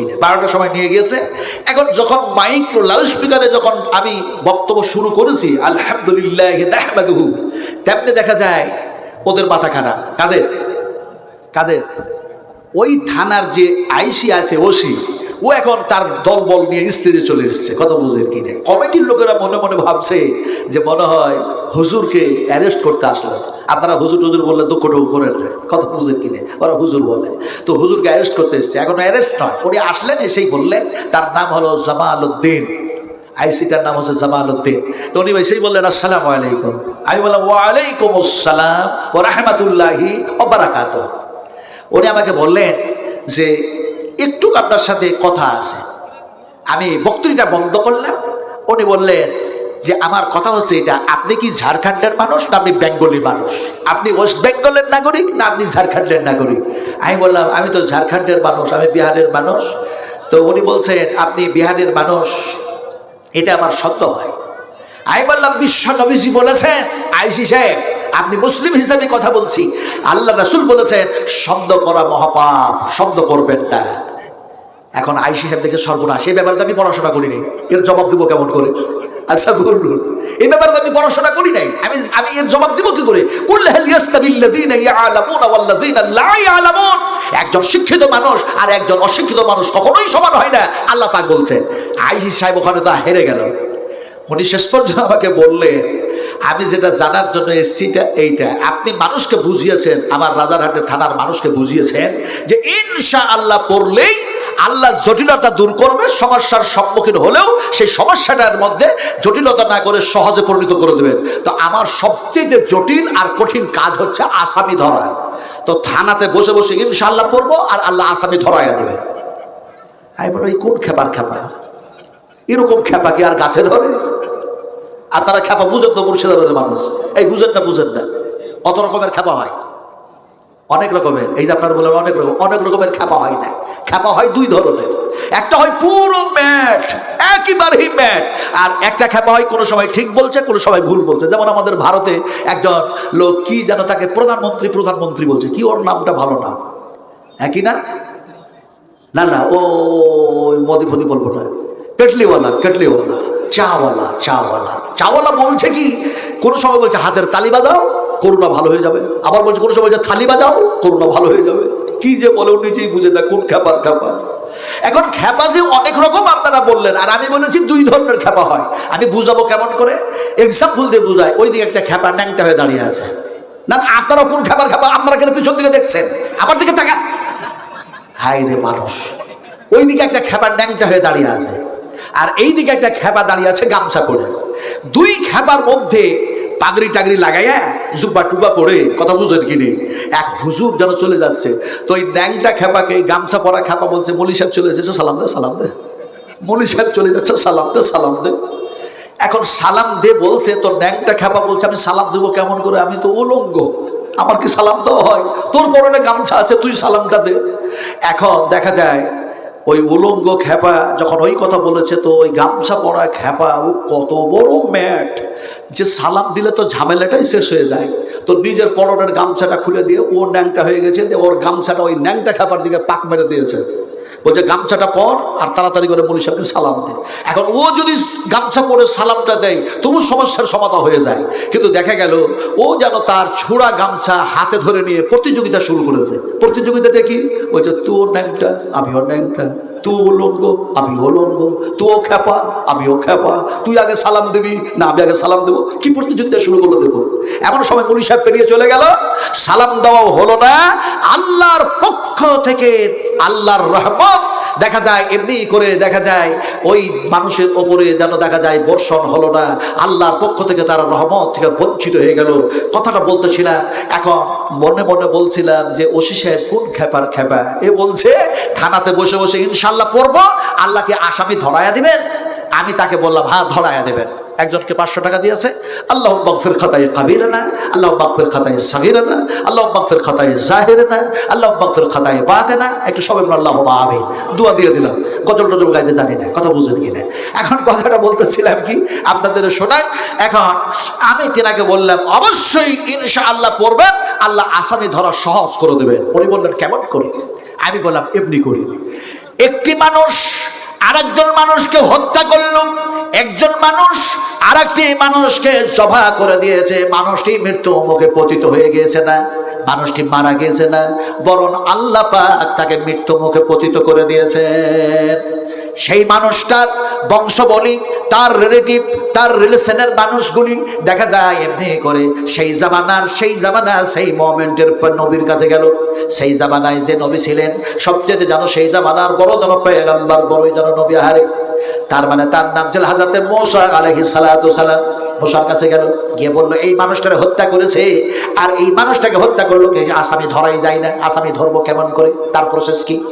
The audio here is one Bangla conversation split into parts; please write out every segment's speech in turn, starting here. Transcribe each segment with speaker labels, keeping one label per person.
Speaker 1: কিনে, বারোটার সময় নিয়ে গিয়েছে। এখন যখন মাইক লাউড স্পিকারে যখন আমি বক্তব্য শুরু করেছি, আলহামদুলিল্লাহ তেমনি দেখা যায় ওদের মাথা খারাপ। কাদের? কাদের? ওই থানার যে আইসি আছে, ওসি, ও এখন তার দলবল নিয়ে স্টেজে চলে এসেছে। কথা বুঝেন কিনে কমিটির লোকেরা মনে মনে ভাবছে যে মনে হয় হুজুরকে অ্যারেস্ট করতে আসলো। আপনারা হুজুর টুজুর বললে দুঃখ টুকু করে কথা বুঝেন কিনে ওরা হুজুর বলে। তো হুজুরকে অ্যারেস্ট করতে এসছে। এখন অ্যারেস্ট নয়, উনি আসলেন, এসেই বললেন, তার নাম হলো জামাল উদ্দিন আইসিটার নাম হচ্ছে জামাল উদ্দিন তো উনি সেই বললেন, আসসালাম আলাইকুম। আমি বললাম ওয়ালাইকুম আসসালাম ও রাহমাতুল্লাহি ও বারাকাত উনি আমাকে বললেন যে, একটু আপনার সাথে কথা আছে। আমি বক্তৃতা বন্ধ করলাম। উনি বললেন যে আমার কথা হচ্ছে এটা, আপনি কি ঝাড়খণ্ডের মানুষ না আপনি বেঙ্গলি মানুষ? আপনি ওয়েস্ট বেঙ্গলের নাগরিক না আপনি ঝাড়খণ্ডের নাগরিক? আমি বললাম, আমি তো ঝাড়খণ্ডের মানুষ, আমি বিহারের মানুষ। তো উনি বলছেন, আপনি বিহারের মানুষ, এটা আমার সত্য হয়। আমি বললাম, বিশ্ব নবীজি বলেছেন, আইসি সাহেব, আপনি মুসলিম হিসাবে কথা বলছি। আল্লাহ রাসুল বলেছেন, শব্দ করা মহাপাপ, শব্দ করবেন না। এখন আইসি সাহেব দেখে সর্বনাশ। এই ব্যাপারে তো আমি পড়াশোনা করিনি। এর জবাব দেবো কেমন করে? আচ্ছা বলুন। এই ব্যাপারে আমি পড়াশোনা করি নাই। আমি আমি এর জবাব দিব কি করে? একজন শিক্ষিত মানুষ আর একজন অশিক্ষিত মানুষ কখনোই সমান হয় না, আল্লাহ পাক বলছেন। আইসি সাহেব ওখানে তা হেরে গেল। উনি শেষ পর্যন্ত আমাকে বললেন, আমি যেটা জানার জন্য এসেছি এইটা। আপনি মানুষকে বুঝিয়েছেন, আমার রাজারহাটের থানার মানুষকে বুঝিয়েছেন যে ইনশা আল্লাহ পড়লেই আল্লাহ জটিলতা দূর করবে, সমস্যার সম্মুখীন হলেও সেই সমস্যাটার মধ্যে জটিলতা না করে সহজে পরিণত করে দেবেন। তো আমার সবচেয়ে জটিল আর কঠিন কাজ হচ্ছে আসামি ধরা। তো থানাতে বসে বসে ইনশাআল্লাহ পড়ব আর আল্লাহ আসামি ধরাইয়া দেবে। আমি এই কোন খেপার খেপা? এরকম খেপা কি আর গাছে ধরে? আপনারা খেপা বুঝেন তো মুর্শিদাবাদের মানুষ। এই বুঝেন না বুঝেন না। কত রকমের খেপা হয়? অনেক রকমের, এই যে আপনারা বললেন অনেক রকম, অনেক রকমের খেপা হয় না। খেপা হয় দুই ধরনের। একটা হয় পুরো ম্যাট, একেবারেই ম্যাট। আর একটা খেপা হয় কোনো সময় ঠিক বলছে, কোনো সময় ভুল বলছে। যেমন আমাদের ভারতে একজন লোক কি যেন তাকে প্রধানমন্ত্রী প্রধানমন্ত্রী বলছে। কি ওর নামটা ভালো না? একই না? না না, ও মোদি ফদি বলব না। কেটলিওয়ালা কেটলিওয়ালা, চাওয়ালা চাওয়ালা। চাওয়ালা বলছে কি? কোনো সময় বলছে, হাতের তালি বাজাও করোনা ভালো হয়ে যাবে। আবার বলছে, কোনো সময় বলছে থালি বাজাও করোনা ভালো হয়ে যাবে। কি যে বলে নিজেই বুঝে না, কোন খ্যাপার খ্যাপা এখন খ্যাপা যে অনেক রকম আপনারা বললেন, আর আমি বলেছি দুই ধরনের খ্যাপা হয়। আমি বুঝাবো কেমন করে? এক্সাম্পল দিয়ে বুঝাই, ওই দিকে একটা খ্যাপা ন্যাংটা হয়ে দাঁড়িয়ে আছে। না আপনারা কোন খ্যাপার খ্যাপা আপনারা কেন পিছন দিকে দেখছেন? আমার দিকে তাকান। হাই রে মানুষ, ওই দিকে একটা খেপার ন্যাংটা হয়ে দাঁড়িয়ে আছে। আর এই দিকে একটা খ্যাপা দাঁড়িয়ে আছে গামছা পরে। দুই খেপার মধ্যে পাগড়ি টাগড়ি লাগাইয়া জুব্বা টুবা পরে কথা বুঝেন কিনি এক হুজুর যেন চলে যাচ্ছে, তো ওই ন্যাংটা খেপাকে, এই গামছা পরা খেপা বলছে, মলি সাহেব চলে এসেছে, সালাম দে সালাম দে। মলি সাহেব চলে যাচ্ছে, সালাম দে সালাম দে। এখন সালাম দে বলছে তো ন্যাংটা খেপা বলছে, আমি সালাম দেবো কেমন করে? আমি তো উলঙ্গ আমার কি সালাম দেওয়া হয়? তোর পরনে গামছা আছে, তুই সালামটা দে। এখন দেখা যায়, ওই উলঙ্গ খ্যাপা যখন ওই কথা বলেছে, তো ওই গামছা পরা খ্যাপা ও কত বড় ম্যাট। যে সালাম দিলে তো ঝামেলাটাই শেষ হয়ে যায়। তো নিজের পরনের গামছাটা খুলে দিয়ে ও ন্যাংটা হয়ে গেছে ওর গামছাটা ওই ন্যাংটা খাবার দিকে পাক মেরে দিয়েছে। বলছে, গামছাটা পর আর তাড়াতাড়ি করে মনি সাহেবকে সালাম দে। এখন ও যদি গামছা পরে সালামটা দেয়, তবু সমস্যার সমাধান হয়ে যায়। কিন্তু দেখা গেল, ও যেন তার ছোড়া গামছা হাতে ধরে নিয়ে প্রতিযোগিতা শুরু করেছে। প্রতিযোগিতাটা কি? বলছে তুও ন্যাংটা, আমি আমিও ন্যাংটা। তুই উলঙ্গ আমি উলঙ্গ তুইও খেপা আমিও খেপা তুই আগে সালাম দিবি, না আমি আগে সালাম দেবো। কি প্রতিযোগিতা শুরু করল দেখুন। এমন সময় মনি সাহেব পেরিয়ে চলে গেল। সালাম দেওয়াও হলো না। আল্লাহর পক্ষ থেকে আল্লাহর রহমত দেখা যায়, এমনি করে দেখা যায়, ওই মানুষের ওপরে যেন দেখা যায় বর্ষণ হলো না। আল্লাহর পক্ষ থেকে তারা রহমত থেকে বঞ্চিত হয়ে গেল। কথাটা বলতেছিলাম, এখন মনে মনে বলছিলাম যে ওসি সাহেব কোন খেপার খেপা? এ বলছে, থানাতে বসে বসে ইনশাল্লাহ পড়ব, আল্লাহকে আসামি ধরায়া দিবেন। আমি তাকে বললাম হ্যাঁ ধরায়া দেবেন। একজনকে পাঁচশো টাকা দিয়েছে। আল্লাহ বাকফের খাতায় কাবির না আল্লাহ বাকফের খাতায় সাগির না আল্লাহ বাকফের খাতায় জাহের না আল্লাহ বাকফের খাতায় বাতে না একটু সবাই আল্লাহ আমি দোয়া দিয়ে দিলাম। গজল টজল গাইতে জানি না, কথা বুঝেন কি না। এখন কথাটা বলতেছিলাম কি, আপনাদের শোনায় এখন আমি তেনাকে বললাম, অবশ্যই ইনশা আল্লাহ পড়বেন। আল্লাহ আসামি ধরা সহজ করে দেবেন। উনি বললেন, কেমন করি? আমি বললাম, এমনি করি। একটি মানুষ আরেকজন মানুষকে হত্যা করল। একজন মানুষ আরেকটি মানুষকে জবা করে দিয়েছে, মানুষটি মৃত্যু মুখে পতিত হয়ে গিয়েছে না, মানুষটি মারা গিয়েছে না, বরং আল্লাহ পাক তাকে মৃত্যু মুখে পতিত করে দিয়েছেন। সেই মানুষটার বংশবলী, তার রিলেটিভ তার রিলেশনের মানুষগুলি দেখা যায় এমনি করে, সেই জামানার সেই জামানার, সেই মোমেন্টের নবীর কাছে গেল। সেই জামানায় যে নবী ছিলেন, সবচেয়ে যেন সেই জামানার বড় পেগাম্বার বড়ই যেন নবী আহারে। তার মানে তার নাম ছিল হাজাতে মোসা আলহি সালাম। মোসার কাছে গেল, গিয়ে বলল, এই মানুষটারে হত্যা করেছে। আর এই মানুষটাকে হত্যা করল আসামি ধরাই যায় না। আসামি ধরবো কেমন করে? তার প্রসেস কি?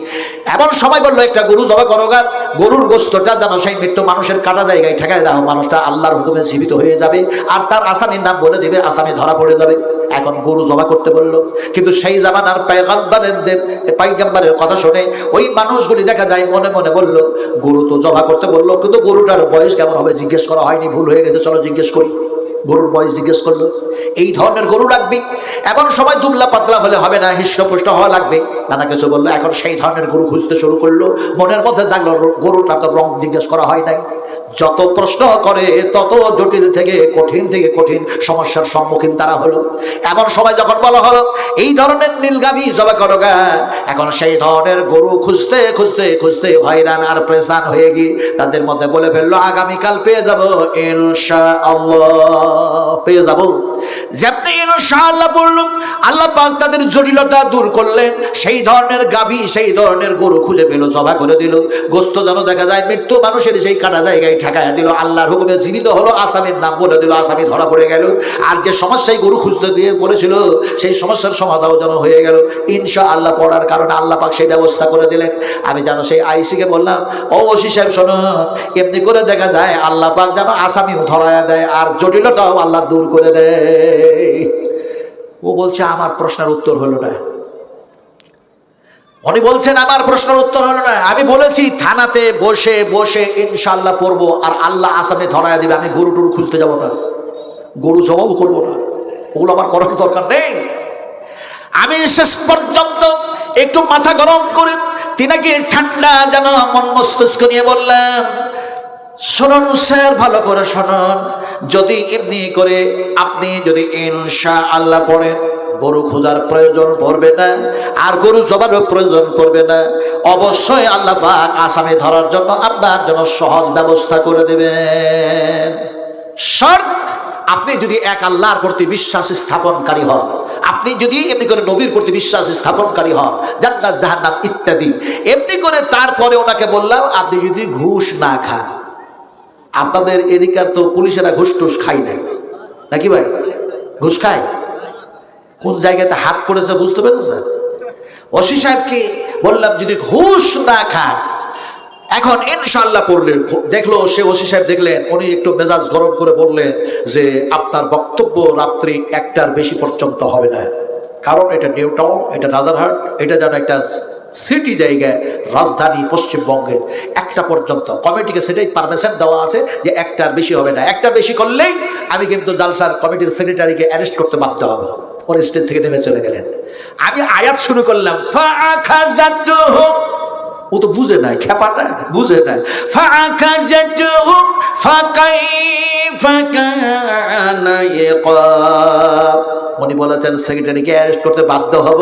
Speaker 1: এমন সময় বলল, একটা গরু জবা করো গা। গরুর গোস্তটা যেন সেই মৃত্যু মানুষের কাটা জায়গায় ঠেকায় দাও। মানুষটা আল্লাহর হুকুমে জীবিত হয়ে যাবে। আর তার আসামির নাম বলে দিবে, আসামি ধরা পড়ে যাবে। এখন গরু জবা করতে বলল, কিন্তু সেই জামানার পায়গাম্বারের পাইগাম্বারের কথা শুনে ওই মানুষগুলি দেখা যায় মনে মনে বলল, গরু তো জবা করতে বলল, কিন্তু গরুটার বয়স কেমন হবে জিজ্ঞেস করা হয়নি, ভুল হয়ে গেছে, চলো জিজ্ঞেস করি। গরুর বয়স জিজ্ঞেস করল, এই ধরনের গরু লাগবে? এমন সময় দুবলা পাতলা হলে হবে না, হৃষ্টপুষ্ট হওয়া লাগবে? নানা কিছু বলল, এখন সেই ধরনের গরু খুঁজতে শুরু করল, মনের মধ্যে জাগলো গরুটা তো রং জিজ্ঞেস করা হয় নাই। যত প্রশ্ন করে, তত জটিল থেকে, কঠিন থেকে কঠিন সমস্যার সম্মুখীন তারা হলো। এমন সময় যখন বলা হলো, এই ধরনের নীলগাভী জবা করো গা। এখন সেই ধরনের গরু খুঁজতে খুঁজতে খুঁজতে হয়রান আর প্রেসান হয়ে গিয়ে তাদের মধ্যে বলে ফেলল, আগামীকাল পেয়ে যাব ইনশা আল্লাহ পেয়ে যাব। যেমনি ইনশাআল্লাহ বলল আল্লাহ পাক তাদের জটিলতা দূর করলেন, সেই ধরনের গাভী, সেই ধরনের গরু খুঁজে পেল, জবা করে দিল, গোস্ত যেন দেখা যায়, মৃত্যু মানুষের সেই কাটা জায়গায় ঠেকায় দিল, আল্লাহর হুকুমে জীবিত হলো, আসামির নাম বলে দিল, আসামি ধরা পড়ে গেল। আর যে সমস্যায় গরু খুঁজতে দিয়ে বলেছিল, সেই সমস্যার সমাধান যেন হয়ে গেল। ইনশা আল্লাহ পড়ার কারণে আল্লাহ পাক সেই ব্যবস্থা করে দিলেন। আমি যেন সেই আইসিকে বললাম, ও ওসি সাহেব, শোনো, এমনি করে দেখা যায়, আল্লাহ পাক যেন আসামিও ধরায়া দেয়, আর জটিলতাও আল্লাহ দূর করে দেয়। ও বলছে, আমার প্রশ্নের উত্তর হলো না। উনি বলছেন, আমার প্রশ্নের উত্তর হলো না। আমি বলেছি, থানাতে বসে বসে ইনশাল্লাহ পড়ব আর আল্লাহ আসামে ধরায় দিবে। আমি গরু টরু খুঁজতে যাব না। গরু জবাব করব না। ওগুলো আমার করার দরকার নেই। আমি শেষ পর্যন্ত একটু মাথা গরম করে তিনাকে ঠান্ডা যেন মন মস্তিষ্ক নিয়ে বললাম শুনুন স্যার, ভালো করে শুনুন। যদি এমনি করে আপনি যদি ইনশা আল্লাহ পড়েন, গরু খোঁজার প্রয়োজন পড়বে না, আর গরু জবারও প্রয়োজন পড়বে না। অবশ্যই আল্লাহ পাক আসামি ধরার জন্য আপনার জন্য সহজ ব্যবস্থা করে দেবেন। শর্ত, আপনি যদি এক আল্লাহর প্রতি বিশ্বাস স্থাপনকারী হন, আপনি যদি এমনি করে নবীর প্রতি বিশ্বাস স্থাপনকারী হন, জান্নাত জাহান্নাত ইত্যাদি, এমনি করে তারপরে ওনাকে বললাম, আপনি যদি ঘুষ না খান আপনাদের এদিকার তো পুলিশেরা ঘুষ টুস খাই নাই নাকি ভাই? ঘুষ খায়? কোন জায়গাতে হাত পড়েছে বুঝতে পেরেছেন? ওসি সাহেবকে বললাম, যদি ঘুষ না খান, এখন ইনশাল্লাহ পড়লে দেখল, সে ওসি সাহেব দেখলেন, উনি একটু মেজাজ গরম করে বললেন যে, আপনার বক্তব্য রাত্রি একটার বেশি পর্যন্ত হবে না। কারণ এটা নিউ টাউন, এটা রাজারহাট, এটা যেন একটা সিটি জায়গায় রাজধানী পশ্চিমবঙ্গের একটা পর্যন্ত। কমিটিকে সেটাই পারমিশন দেওয়া আছে যে একটার বেশি হবে না। একটা বেশি করলেই আমি কিন্তু জালসার কমিটির সেক্রেটারিকে অ্যারেস্ট করতে বাধ্য হব। ওর স্টেজ থেকে নেমে চলে গেলেন। আমি আয়াত শুরু করলাম। ও তো বুঝে নাই খেপা না, বুঝে নাই। কানা ইকাব উনি বলেছেন, সেক্রেটারিকে অ্যারেস্ট করতে বাধ্য হব।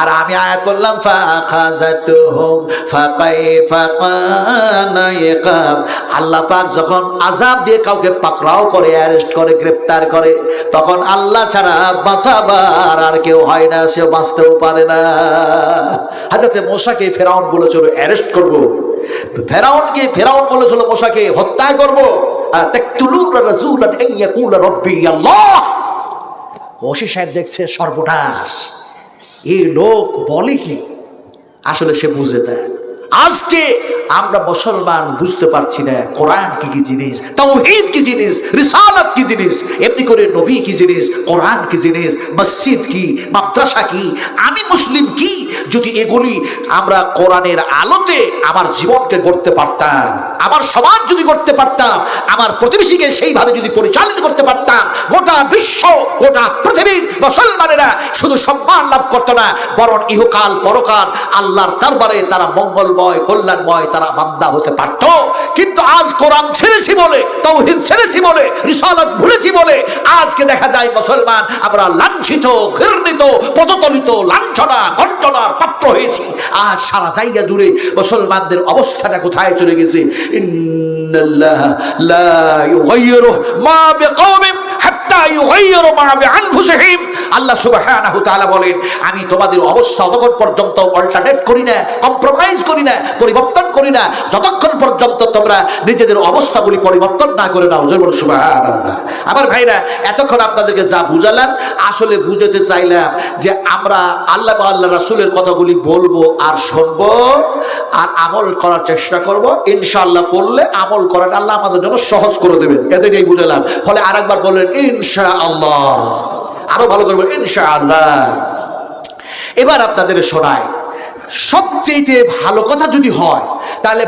Speaker 1: আর আমি আয়াত বললাম ফাখাযাতুহুম ফাকাইফা কানা ইকাব আল্লাহ পাক যখন আযাব দিয়ে কাউকে পাকড়াও করে অ্যারেস্ট করে, গ্রেপ্তার করে, তখন আল্লাহ ছাড়া বাঁচাবার আর কেউ হয় না সে বাঁচতেও পারে না। হাজাতে মশাকে ফেরাউন বলেছিল অ্যারেস্ট করব। ফেরাউনকে, ফেরাউন বলেছিল মশাকে, হত্যা করব। সাহেব দেখছে সর্বনাশ। এই লোক বলে কি? আসলে সে বুঝে না। আজকে আমরা মুসলমান বুঝতে পারছি না, কোরআন কি কি জিনিস, তাওহীদ কি জিনিস, রিসালাত কি জিনিস, এমনি করে নবী কি জিনিস, কোরআন কি জিনিস, মসজিদ কি, মাদ্রাসা কি, আমি মুসলিম কি? যদি এগুলি আমরা কোরআনের আলোতে আমার জীবনকে গড়তে পারতাম। আমার সমাজ যদি করতে পারতাম, আমার প্রতিবেশীকে সেইভাবে যদি পরিচালিত করতে পারতাম, গোটা বিশ্ব, গোটা পৃথিবীর মুসলমানেরা শুধু সম্মান লাভ করতো না, বরং ইহকাল পরকাল আল্লাহর দরবারে তারা মঙ্গলময়, কল্যাণময়, তারা বান্দা হতে পারত। কিন্তু আজ কোরআন ছেড়েছি বলে, তৌহিদ ছেড়েছি বলে, রিসালাত ভুলেছি বলে, আজকে দেখা যায় মুসলমান আমরা লাঞ্ছিত, ঘৃণিত, পদতলিত, লাঞ্ছনা কণ্ঠনার পাত্র হয়েছি। আজ সারা জায়গা জুড়ে মুসলমানদের অবস্থাটা কোথায় চলে গেছে? إن الله لا يغيره ما بقوم حتى يغيروا ما بأنفسهم আল্লাহ তাআলা বলেন, আমি তোমাদের অবস্থা ততক্ষণ পর্যন্ত অল্টারনেট করি না কম্প্রোমাইজ করি না, পরিবর্তন করি না। যতক্ষণ পর্যন্ত তোমরা নিজেদের অবস্থাগুলি পরিবর্তন না করে নাও। জোর সুবহানাল্লাহ। আমার ভাইরা, এতক্ষণ আপনাদেরকে যা বুঝালাম, আসলে বুঝাতে চাইলাম যে আমরা আল্লাহ আল্লাহ রাসূলের কথাগুলি বলব আর শুনব আর আমল করার চেষ্টা করব। ইনশাআল্লাহ করলে আমল করাটা আল্লাহ আমাদের জন্য সহজ করে দেবেন। এদেরই বুঝালাম। ফলে আরেকবার বললেন, ইনশাআল্লাহ। আরও ভালো করব ইনশাআল্লাহ। এবার আপনাদের শোনায় সবচেয়ে ভালো কথা যদি হয় তাহলে